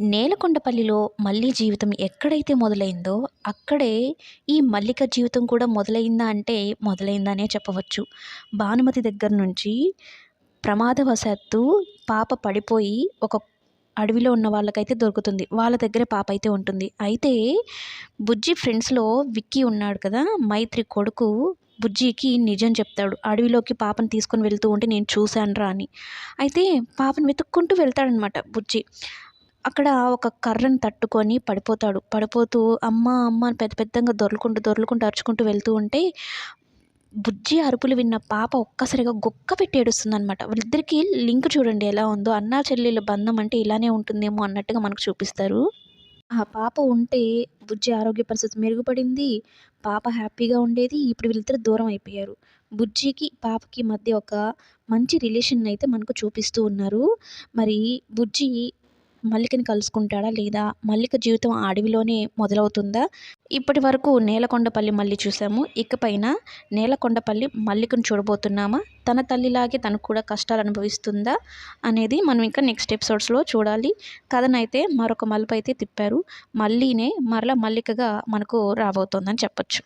నేలకొండపల్లిలో మళ్ళీ జీవితం ఎక్కడైతే మొదలైందో అక్కడే ఈ మల్లిక జీవితం కూడా మొదలైందా అంటే మొదలైందనే చెప్పవచ్చు. భానుమతి దగ్గర నుంచి ప్రమాదవశాత్తు పాప పడిపోయి ఒక అడవిలో ఉన్న వాళ్ళకైతే దొరుకుతుంది. వాళ్ళ దగ్గరే పాప అయితే ఉంటుంది. అయితే బుజ్జి ఫ్రెండ్స్లో విక్కీ ఉన్నాడు కదా మైత్రి కొడుకు బుజ్జికి నిజం చెప్తాడు. అడవిలోకి పాపను తీసుకొని వెళ్తూ ఉంటే నేను చూశానురా అని అయితే పాపను వెతుక్కుంటూ వెళ్తాడనమాట బుజ్జి. అక్కడ ఒక కర్రను తట్టుకొని పడిపోతాడు. పడిపోతూ అమ్మ అమ్మ అని పెద్ద పెద్దగా దొర్లుకుంటూ దొర్లుకుంటూ అరుచుకుంటూ వెళ్తూ ఉంటే బుజ్జి అరుపులు విన్న పాప ఒక్కసారిగా గొక్క పెట్టి ఏడుస్తుంది అనమాట వాళ్ళిద్దరికి లింక్ చూడండి ఎలా ఉందో. అన్నా చెల్లెళ్ళ బంధం అంటే ఇలానే ఉంటుందేమో అన్నట్టుగా మనకు చూపిస్తారు. ఆ పాప ఉంటే బుజ్జి ఆరోగ్య పరిస్థితి మెరుగుపడింది. పాప హ్యాపీగా ఉండేది. ఇప్పుడు వీళ్ళిద్దరు దూరం అయిపోయారు. బుజ్జికి పాపకి మధ్య ఒక మంచి రిలేషన్ అయితే మనకు చూపిస్తూ ఉన్నారు. మరి బుజ్జి మల్లికని కలుసుకుంటాడా లేదా? మల్లిక జీవితం అడవిలోనే మొదలవుతుందా? ఇప్పటి వరకు నేలకొండపల్లి మల్లి చూసాము ఇకపైన నేలకొండపల్లి మల్లికను చూడబోతున్నామా? తన తల్లిలాగే తనకు కూడా కష్టాలు అనుభవిస్తుందా అనేది మనం ఇంకా నెక్స్ట్ ఎపిసోడ్స్లో చూడాలి. కథనైతే మరొక మలుపు అయితే తిప్పారు. మళ్ళీనే మరల మల్లికగా మనకు రాబోతోందని చెప్పొచ్చు.